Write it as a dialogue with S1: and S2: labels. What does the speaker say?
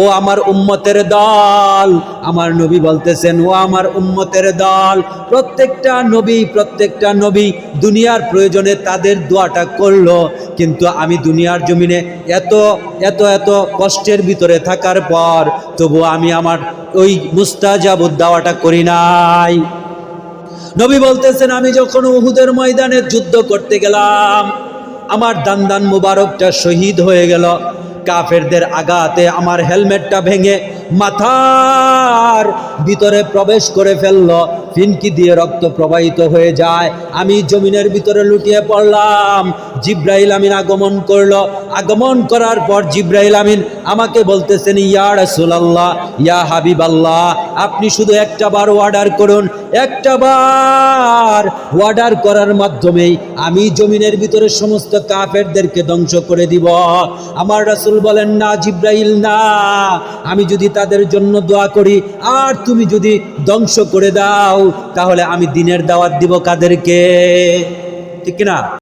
S1: ও আমার উম্মতের দল। আমার নবী বলতেছেন, ও আমার উম্মতের দল। প্রত্যেকটা নবী প্রত্যেকটা নবী দুনিয়ার প্রয়োজনে তাদের দোয়াটা করল। কিন্তু আমি দুনিয়ার জমিনে এত এত এত কষ্টের ভিতরে থাকার পর তবু আমি আমার ওই মুস্তাজাবুদ দাওয়াটা করি নাই। নবী বলতেছেন, আমি যখন উহুদের ময়দানে যুদ্ধ করতে গেলাম, আমার দান দান মুবারকটা শহীদ হয়ে গেল। কাফেরদের আঘাতে আমার হেলমেটটা ভেঙে মাথার ভিতরে প্রবেশ করে ফেলল। ফিনকি দিয়ে রক্ত প্রবাহিত হয়ে যায়। আমি জমিনের ভিতরে লুটিয়ে পড়লাম। জিব্রাহিল আমিন আগমন করল। আগমন করার পর জিব্রাইল আমিন আমাকে বলতেছেন, ইয়া রাসূলুল্লাহ, ইয়া হাবিব আল্লাহ আপনি শুধু একটা বার অর্ডার করুন। একটা বার অর্ডার করার মাধ্যমেই আমি জমিনের ভিতরে সমস্ত কাফেরদেরকে ধ্বংস করে দিব। আমার রাসূল বলেন, না জিব্রাইল, না। আমি যদি তাদের জন্য দোয়া করি, আর তুমি যদি ধ্বংস করে দাও, তাহলে আমি দিনের দাওয়াত দিব কাদেরকে? ঠিক না